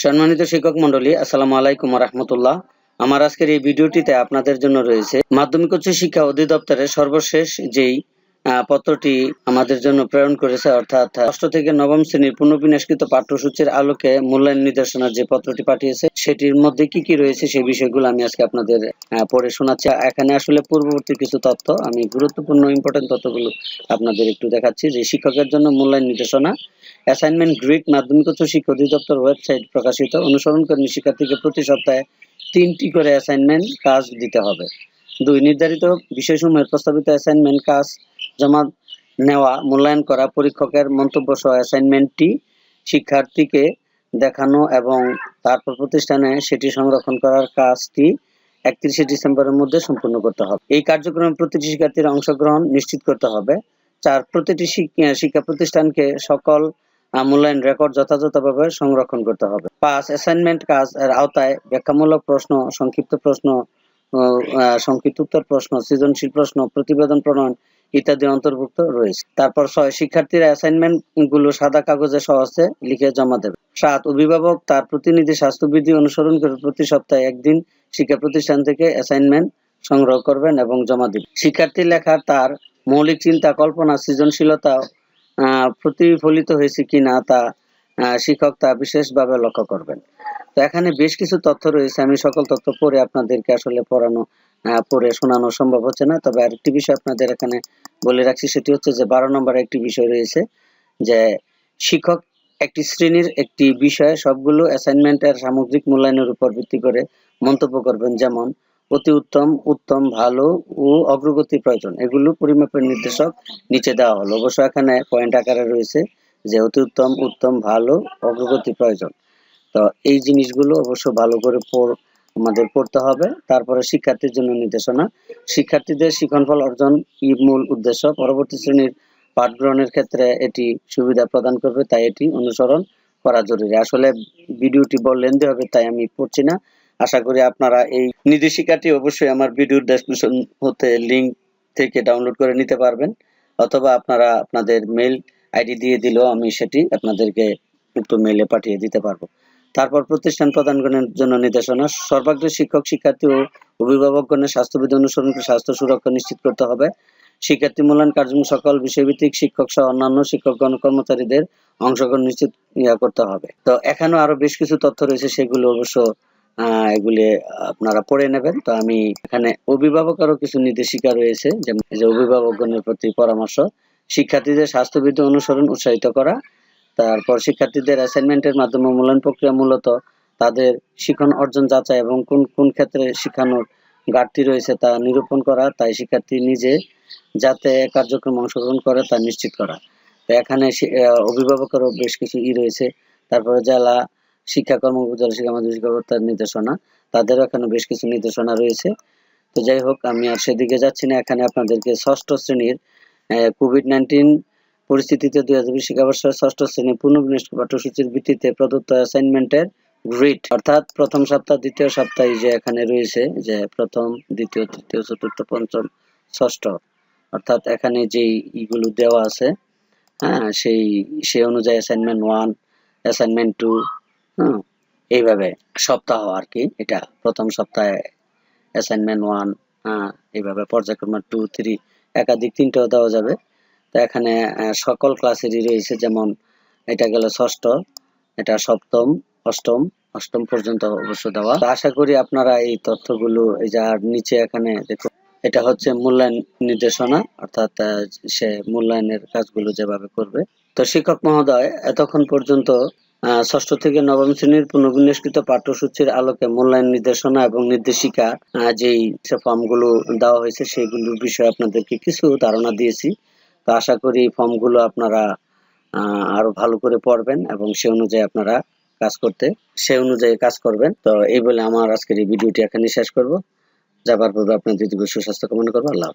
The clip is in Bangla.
সম্মানিত শিক্ষক মন্ডলী আসসালামু আলাইকুম রহমতুল্লাহ আমার আজকের এই ভিডিওটিতে আপনাদের জন্য রয়েছে মাধ্যমিক উচ্চ শিক্ষা অধিদপ্তরের সর্বশেষ যেই পত্রটি আমাদের জন্য প্রেরণ করেছে, অর্থাৎ ষষ্ঠ থেকে নবম শ্রেণির পুনর্বিন্যাসকৃত পাঠ্যসূচির আলোকে মূল্যায়ন নির্দেশনার যে পত্রটি পাঠিয়েছে, সেটির মধ্যে কি কি রয়েছে সেই বিষয়গুলো আমি আজকে আপনাদের পড়ে শোনাচ্ছি। এখানে আসলে পূর্ববর্তী কিছু তথ্য, আমি গুরুত্বপূর্ণ ইম্পর্টেন্ট তথ্যগুলো আপনাদের একটু দেখাচ্ছি, যে শিক্ষকের জন্য মূল্যায়ন নির্দেশনা অ্যাসাইনমেন্ট গ্রিড মাধ্যমিক উচ্চ শিক্ষা অধিদপ্তর ওয়েবসাইট প্রকাশিত অনুসরণ করে শিক্ষার্থীকে প্রতি সপ্তাহে তিনটি করে অ্যাসাইনমেন্ট কাজ দিতে হবে। দুই, নির্ধারিত বিষয়সমূহের প্রস্তাবিত অ্যাসাইনমেন্ট কাজ জমা নেওয়া, মূল্যায়ন করা, পরীক্ষকের মন্তব্য সহ অ্যাসাইনমেন্টটি শিক্ষার্থীকে দেখানো এবং তারপর প্রতিষ্ঠানে সেটি সংরক্ষণ করার কাজটি একত্রিশে ডিসেম্বরের মধ্যে সম্পূর্ণ করতে হবে। এই কার্যক্রমে প্রতিটি শিক্ষার্থীর অংশগ্রহণ নিশ্চিত করতে হবে। চার, প্রতিটি শিক- শিক্ষা প্রতিষ্ঠানকে সকল মূল্যায়ন রেকর্ড যথাযথভাবে সংরক্ষণ করতে হবে। পাঁচ অ্যাসাইনমেন্ট কাজ এর আওতায় ব্যাখ্যামূলক প্রশ্ন, সংক্ষিপ্ত প্রশ্ন সংক্ষিপ্ত উত্তর প্রশ্ন, সৃজনশীল প্রশ্ন, প্রতিবেদন প্রণয়ন ইত্যাদি অন্তর্ভুক্ত রয়েছে। তারপর ছয় শিক্ষার্থীরা অ্যাসাইনমেন্টগুলো সাদা কাগজে সহজে লিখে জমা দেবে। সাত অভিভাবক তার প্রতিনিধি স্বাস্থ্যবিধি অনুসরণ করে প্রতি সপ্তাহে একদিন শিক্ষা প্রতিষ্ঠান থেকে অ্যাসাইনমেন্ট সংগ্রহ করবেন এবং জমা দিবেন। শিক্ষার্থীর লেখা তার মৌলিক চিন্তা কল্পনা সৃজনশীলতা প্রতিফলিত হয়েছে কিনা তা আহ, শিক্ষক তা বিশেষভাবে লক্ষ্য করবেন। তো এখানে বেশ কিছু তথ্য রয়েছে আমি সকল তথ্য পড়ে আপনাদেরকে আসলে পড়ানো পড়ে শোনানো সম্ভব হচ্ছে না। তবে আরেকটি বিষয় আপনাদের এখানে বলে রাখছি, সেটি হচ্ছে যে বারো নম্বরে একটি বিষয় রয়েছে যে শিক্ষক একটি শ্রেণির একটি বিষয়ে সবগুলো অ্যাসাইনমেন্টের সামগ্রিক মূল্যায়নের উপর ভিত্তি করে মন্তব্য করবেন। যেমন, অতি উত্তম উত্তম, ভালো ও অগ্রগতি প্রয়োজন। এগুলো পরিমাপের নির্দেশক নিচে দেওয়া হলো। অবশ্য এখানে পয়েন্ট আকারে রয়েছে যে অতি উত্তম উত্তম, ভালো, অগ্রগতি প্রয়োজন। তো এই জিনিসগুলো অবশ্য ভালো করে আমাদের পড়তে হবে। তারপরে শিক্ষার্থীর জন্য নির্দেশনা। শিক্ষার্থীদের শিক্ষণফল অর্জন ই মূল উদ্দেশ্য। পরবর্তী শ্রেণির পাঠ গ্রহণের ক্ষেত্রে এটি সুবিধা প্রদান করবে, তাই এটি অনুসরণ করা জরুরি। আসলে ভিডিওটি বড় লেন্দি হবে, তাই আমি পড়ছি না। আশা করি আপনারা এই নির্দেশিকাটি অবশ্যই আমার ভিডিওর ডেসক্রিপশন হতে লিংক থেকে ডাউনলোড করে নিতে পারবেন। অথবা আপনারা আপনাদের মেল আইডি দিয়ে দিলেও আমি সেটি আপনাদেরকে উক্ত মেইলে পাঠিয়ে দিতে পারব। তারপর প্রতিষ্ঠান প্রদানগণের জন্য নির্দেশনা। সর্বাগ্রে শিক্ষক, শিক্ষার্থী ও অভিভাবকগণের স্বাস্থ্যবিধি অনুসরণ করে স্বাস্থ্য সুরক্ষা নিশ্চিত করতে হবে। শিক্ষার্থী মূল্যায়ন কার্যক্রম সকল বিষয়ভিত্তিক শিক্ষক সহ অন্যান্য শিক্ষকগণ, কর্মচারীদের অংশগ্রহণ নিশ্চিত ইয়া করতে হবে। তো এখানেও আরও বেশ কিছু তথ্য রয়েছে, সেগুলো অবশ্য এগুলি আপনারা পড়ে নেবেন। তো আমি এখানে অভিভাবকেরও কিছু নির্দেশিকা রয়েছে, যেমন অভিভাবকগণের প্রতি পরামর্শ। শিক্ষার্থীদের স্বাস্থ্যবিধি অনুসরণ উৎসাহিত করা তারপর শিক্ষার্থীদের অ্যাসাইনমেন্টের মাধ্যমে মূল্যায়ন প্রক্রিয়া মূলত তাদের শিক্ষণ অর্জন, যাচাই এবং কোন কোন ক্ষেত্রে শিখানোর ঘাটতি রয়েছে তা নিরূপণ করা, তাই শিক্ষার্থী নিজে যাতে কার্যক্রমে অংশগ্রহণ করে তা নিশ্চিত করা। তো এখানে অভিভাবকেরও বেশ কিছু ই রয়েছে। তারপরে জেলা শিক্ষা কর্মকর্তা শিক্ষা মাধ্যমিক শিক্ষা কর্মকর্তার নির্দেশনা, তাদেরও এখানে বেশ কিছু নির্দেশনা রয়েছে। তো যাই হোক, আমি আর সেদিকে যাচ্ছি না। এখানে আপনাদেরকে ষষ্ঠ শ্রেণির কোভিড নাইন্টিন পরিস্থিতিতে দুই হাজার বিশ শিক্ষাবর্ষের ষষ্ঠ শ্রেণি পুনর্বিন্যাস পাঠ্যসূচির ভিত্তিতে প্রদত্ত অ্যাসাইনমেন্টের গ্রিড অর্থাৎ প্রথম সপ্তাহ, দ্বিতীয় সপ্তাহে যে এখানে রয়েছে যে প্রথম, দ্বিতীয়, তৃতীয়, চতুর্থ, পঞ্চম, ষষ্ঠ, অর্থাৎ এখানে যেই ইগুলো দেওয়া আছে হ্যাঁ সেই সেই অনুযায়ী অ্যাসাইনমেন্ট ওয়ান অ্যাসাইনমেন্ট টু হ্যাঁ এইভাবে সপ্তাহ আর কি এটা প্রথম সপ্তাহে অ্যাসাইনমেন্ট ওয়ান হ্যাঁ এইভাবে পর্যায়ক্রমে টু থ্রি একাধিক তিনটেও দেওয়া যাবে। তো এখানে সকল ক্লাসেরই রয়েছে, যেমন এটা গেল ষষ্ঠ, এটা সপ্তম, অষ্টম অষ্টম পর্যন্ত অবশ্য দেওয়া। তো আশা করি আপনারা এই তথ্যগুলো এই যে আর নিচে এখানে দেখুন এটা হচ্ছে মূল্যায়ন নির্দেশনা, অর্থাৎ সে মূল্যায়নের কাজগুলো যেভাবে করবে। তো শিক্ষক মহোদয়, এতক্ষণ পর্যন্ত ষষ্ঠ থেকে নবম শ্রেণির পুনর্বিন্যাসকৃত পাঠ্যসূচির আলোকে মূল্যায়ন নির্দেশনা এবং নির্দেশিকা যেই ফর্মগুলো দেওয়া হয়েছে, সেগুলোর বিষয়ে আপনাদেরকে কিছু ধারণা দিয়েছি। তো আশা করি এই ফর্মগুলো আপনারা আরও ভালো করে পড়বেন এবং সে অনুযায়ী আপনারা কাজ করতে, সে অনুযায়ী কাজ করবেন। তো এই বলে আমার আজকের এই ভিডিওটি এখানে শেষ করব। যাবার পূর্বে আপনাদের দীর্ঘ সুস্বাস্থ্য কামনা করব। আল্লাহ।